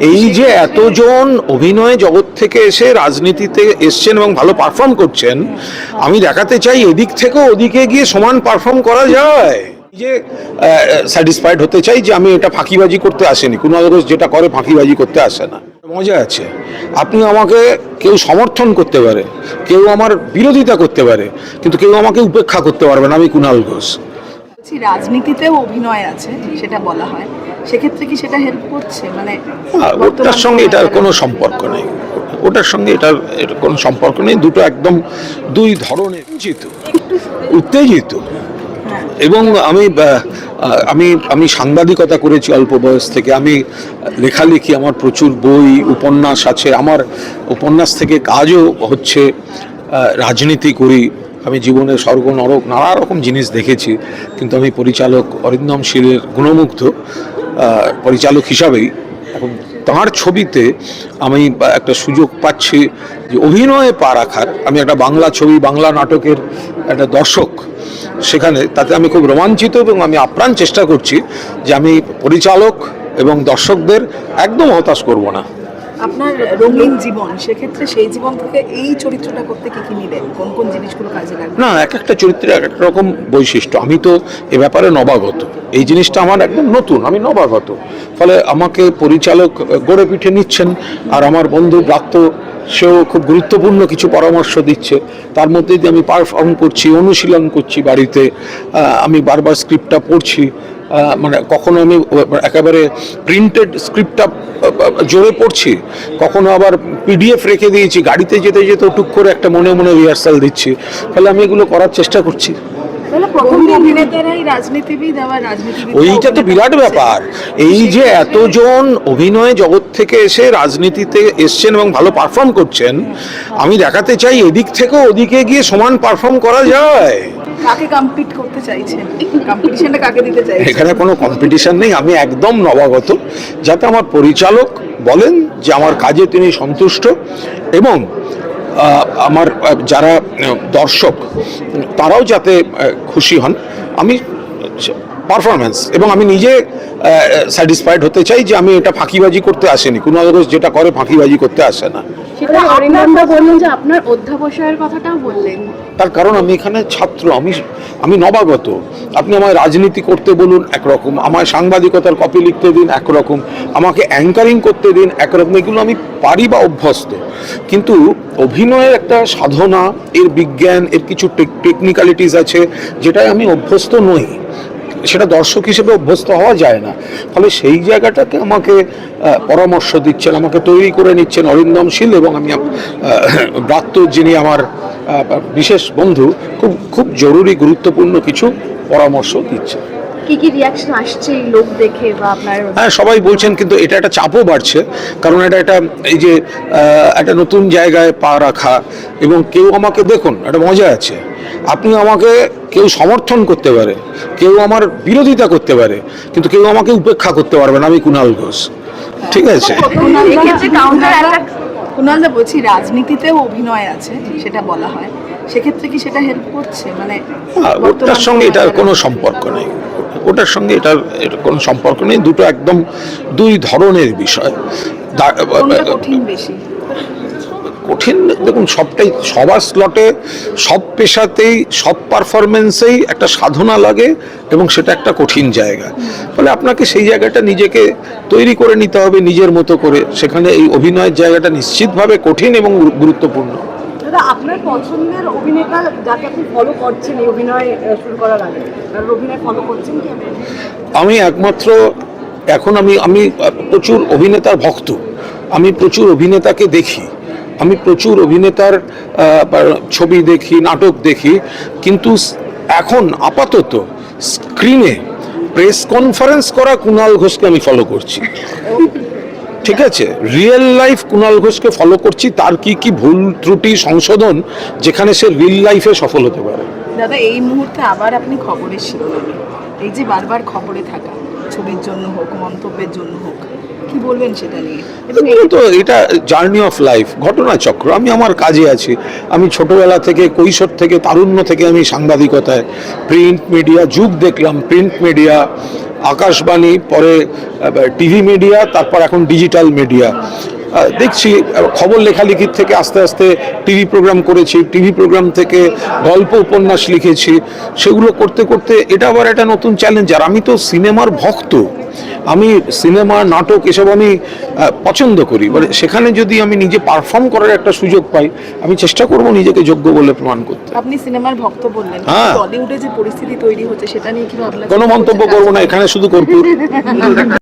এই যে এতজন অভিনয় জগৎ থেকে এসে রাজনীতিতে এসছেন এবং ভালো পারফর্ম করছেন, আমি দেখাতে চাই এদিক থেকে ওদিকে গিয়ে সমান পারফর্ম করা যায়। যে স্যাটিসফাইড হতে চাই যে আমি এটা ফাঁকিবাজি করতে আসেনি। কোনো ঘোষ যেটা করে ফাঁকিবাজি করতে আসে না। মজা আছে। আপনি আমাকে কেউ সমর্থন করতে পারে, কেউ আমার বিরোধিতা করতে পারে, কিন্তু কেউ আমাকে উপেক্ষা করতে পারবে না আমি কুণাল ঘোষ। রাজনীতিতেও অভিনয় আছে, সেটা বলা হয়। সেক্ষেত্রে কি সেটা হেল্প করছে? মানে ওটার সঙ্গে এটার কোনো সম্পর্ক নেই। ওটার সঙ্গে এটার কোনো সম্পর্ক নেই। দুটো একদম দুই ধরনের উত্তেজিত। উত্তেজিত। এবং আমি আমি আমি সাংবাদিকতা করেছি অল্প বয়স থেকে। আমি লেখালেখি আমার প্রচুর বই উপন্যাস আছে। আমার উপন্যাস থেকে কাজও হচ্ছে রাজনীতি করি। আমি জীবনে স্বর্গ নরক নানা রকম জিনিস দেখেছি। কিন্তু আমি পরিচালক অরিন্দম শীলের গুণমুগ্ধ। পরিচালক হিসাবেই এখন তাঁর ছবিতে আমি একটা সুযোগ পাচ্ছি যে অভিনয়ে পা রাখার। আমি একটা বাংলা ছবি, বাংলা নাটকের একটা দর্শক। সেখানে তাতে আমি খুব রোমাঞ্চিত এবং আমি আপ্রাণ চেষ্টা করছি যে আমি পরিচালক এবং দর্শকদের একদম হতাশ করব না। আপনার রঙিন জীবন, সেক্ষেত্রে সেই জীবন থেকে এই চরিত্রটা করতে কি কি কোন কোন জিনিসগুলো কাজে লাগবে? না, এক একটা চরিত্রের এক এক রকম বৈশিষ্ট্য। আমি তো এ ব্যাপারে নবাগত। এই জিনিসটা আমার একদম নতুন, আমি নবাগত। ফলে আমাকে পরিচালক গড়ে পিঠে নিচ্ছেন, আর আমার বন্ধু ব্রাত্য, সেও খুব গুরুত্বপূর্ণ কিছু পরামর্শ দিচ্ছে। তার মধ্যে দিয়ে আমি পারফর্ম করছি, অনুশীলন করছি বাড়িতে। আমি বারবার স্ক্রিপ্টটা পড়ছি। মানে কখনো আমি একেবারে প্রিন্টেড স্ক্রিপ্টটা জোরে পড়ছি কখনো আবার পিডিএফ রেখে দিয়েছি গাড়িতে যেতে যেতে টুক করে একটা মনে মনে রিহার্সাল দিচ্ছি তাহলে আমি এগুলো করার চেষ্টা করছি। ওইটা তো বিরাট ব্যাপার। এই যে এতজন অভিনয় জগৎ থেকে এসে রাজনীতিতে এসছেন এবং ভালো পারফর্ম করছেন আমি দেখাতে চাই এদিক থেকে ওদিকে গিয়ে সমান পারফর্ম করা যায়। কাকে কম্পিট করতে চাইছেন? কম্পিটিশনটা কাকে দিতে চাইছেন? এখানে কোনো কম্পিটিশন নেই, আমি একদম নবাগত। যাতে আমার পরিচালক বলেন যে আমার কাজে তিনি সন্তুষ্ট এবং আমার যারা দর্শক, তারাও যাতে খুশি হন। আমি পারফরমেন্স এবং আমি নিজে স্যাটিসফাইড হতে চাই যে আমি এটা ফাঁকিবাজি করতে আসেনি। কোনো ঘোষ যেটা করে ফাঁকিবাজি করতে আসে না। তার কারণ আমি এখানে ছাত্র আমি আমি নবাগত। আপনি আমায় রাজনীতি করতে বলুন একরকম। আমায় সাংবাদিকতার কপি লিখতে দিন একরকম। আমাকে অ্যাঙ্কারিং করতে দিন একরকম। এগুলো আমি পারি বা অভ্যস্ত। কিন্তু অভিনয়ের একটা সাধনা এর বিজ্ঞান এর কিছু টেকনিক্যালিটিস আছে যেটায় আমি অভ্যস্ত নই। সেটা দর্শক হিসেবে অভ্যস্ত হওয়া যায় না। ফলে সেই জায়গাটাকে আমাকে পরামর্শ দিচ্ছেন আমাকে তৈরি করে নিচ্ছেন অরিন্দম শীল এবং আমি ব্রাত্য যিনি আমার বিশেষ বন্ধু খুব খুব জরুরি গুরুত্বপূর্ণ কিছু পরামর্শ দিচ্ছেন। কি কি রিয়াকশন আসছে এই লোক দেখে বা আপনার? হ্যাঁ সবাই বলছেন কিন্তু এটা একটা চাপও বাড়ছে কারণ এটা একটা এই যে একটা নতুন জায়গায় পা রাখা এবং কেউ আমাকে দেখুন একটা মজা আছে। আপনি আমাকে কেউ সমর্থন করতে পারে কেউ আমার বিরোধিতা করতে পারে কিন্তু কেউ আমাকে উপেক্ষা করতে পারবে না আমি কুণাল ঘোষ। ঠিক আছে? কুণালদা বলছি রাজনীতিতেও অভিনয় আছে সেটা বলা হয়। সেক্ষেত্রে কি সেটা হেল্প করছে? মানে ওটার সঙ্গে এটার কোনো সম্পর্ক নেই। ওটার সঙ্গে এটার কোনো সম্পর্ক নেই। দুটো একদম দুই ধরনের বিষয়। বেশি? কঠিন। দেখুন সবটাই সবার স্লটে সব পেশাতেই সব পারফরমেন্সেই একটা সাধনা লাগে এবং সেটা একটা কঠিন জায়গা। ফলে আপনাকে সেই জায়গাটা নিজেকে তৈরি করে নিতে হবে নিজের মতো করে। সেখানে এই অভিনয়ের জায়গাটা নিশ্চিতভাবে কঠিন এবং গুরুত্বপূর্ণ। দাদা আপনার পছন্দের অভিনেতা যাকে আপনি ফলো করছেন এই অভিনয় শুরু করার আগে অভিনয় ফলো করছেন কি আমি একমাত্র এখন আমি আমি প্রচুর অভিনেতার ভক্ত। আমি প্রচুর অভিনেতাকে দেখি। আমি প্রচুর অভিনেতার ছবি দেখি, নাটক দেখি, কিন্তু এখন আপাতত স্ক্রিনে প্রেস কনফারেন্স করা কুণাল ঘোষকে আমি ফলো করছি। ঠিক আছে? রিয়েল লাইফ কুণাল ঘোষকে ফলো করছি, তার কি কি ভুল ত্রুটি, সংশোধন, যেখানে সে রিয়েল লাইফে সফল হতে পারে। দাদা, এই মুহূর্তে আবার আপনি খবরের শিরোনামে। এই যে বারবার খবরে থাকা, ছবির জন্য হোক, মন্তব্যের জন্য হোক কি বলবেন সেটা নিয়ে? তো এটা জার্নি অফ লাইফ ঘটনা চক্র আমি আমার কাজে আছি। আমি ছোটবেলা থেকে, কৈশোর থেকে, তারুণ্য থেকে আমি সাংবাদিকতায় প্রিন্ট মিডিয়া যুগ দেখলাম প্রিন্ট মিডিয়া আকাশবাণী, পরে টিভি মিডিয়া তারপর এখন ডিজিটাল মিডিয়া দেখছি খবর লেখালেখির থেকে আস্তে আস্তে টিভি প্রোগ্রাম করেছি টিভি প্রোগ্রাম থেকে গল্প উপন্যাস লিখেছি সেগুলো করতে করতে এটা আবার একটা নতুন চ্যালেঞ্জ আর আমি তো সিনেমার ভক্ত আমি সিনেমা নাটক এসব আমি পছন্দ করি। মানে সেখানে যদি আমি নিজে পারফর্ম করার একটা সুযোগ পাই আমি চেষ্টা করব নিজেকে যোগ্য বলে প্রমাণ করতে। আপনি সিনেমার ভক্ত বললেন। হ্যাঁ। বলিউডে যে পরিস্থিতি তৈরি হচ্ছে সেটা নিয়ে কি ভাবনা? কোনো মন্তব্য করব না এখানে শুধু কর্পূর।